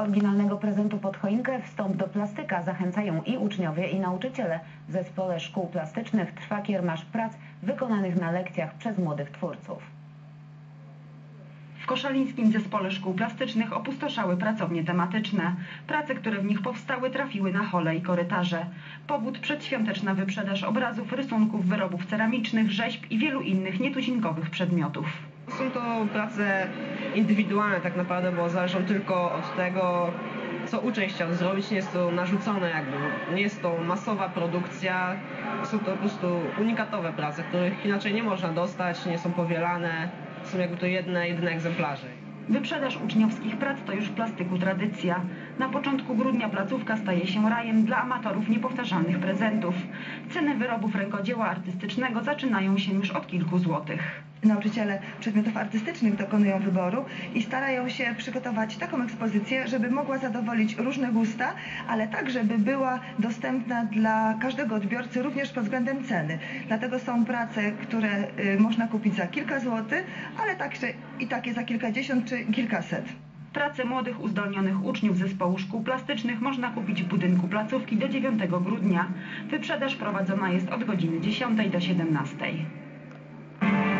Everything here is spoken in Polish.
oryginalnego prezentu pod choinkę wstąp do plastyka zachęcają i uczniowie, i nauczyciele. W zespole szkół plastycznych trwa kiermasz prac wykonanych na lekcjach przez młodych twórców. W koszalińskim zespole szkół plastycznych opustoszały pracownie tematyczne. Prace, które w nich powstały, trafiły na hole i korytarze. Powód przedświąteczna wyprzedaż obrazów, rysunków, wyrobów ceramicznych, rzeźb i wielu innych nietuzinkowych przedmiotów. Są to prace indywidualne tak naprawdę, bo zależą tylko od tego, co uczeń chciał zrobić. Nie jest to narzucone jakby, nie jest to masowa produkcja. Są to po prostu unikatowe prace, których inaczej nie można dostać, nie są powielane. Są jakby to jedne, jedyne egzemplarze. Wyprzedaż uczniowskich prac to już w plastyku tradycja. Na początku grudnia placówka staje się rajem dla amatorów niepowtarzalnych prezentów. Ceny wyrobów rękodzieła artystycznego zaczynają się już od kilku złotych. Nauczyciele przedmiotów artystycznych dokonują wyboru i starają się przygotować taką ekspozycję, żeby mogła zadowolić różne gusta, ale tak, żeby była dostępna dla każdego odbiorcy również pod względem ceny. Dlatego są prace, które y, można kupić za kilka złotych, ale także i takie za kilkadziesiąt czy kilkaset. Prace młodych uzdolnionych uczniów zespołu szkół plastycznych można kupić w budynku placówki do 9 grudnia. Wyprzedaż prowadzona jest od godziny 10 do 17.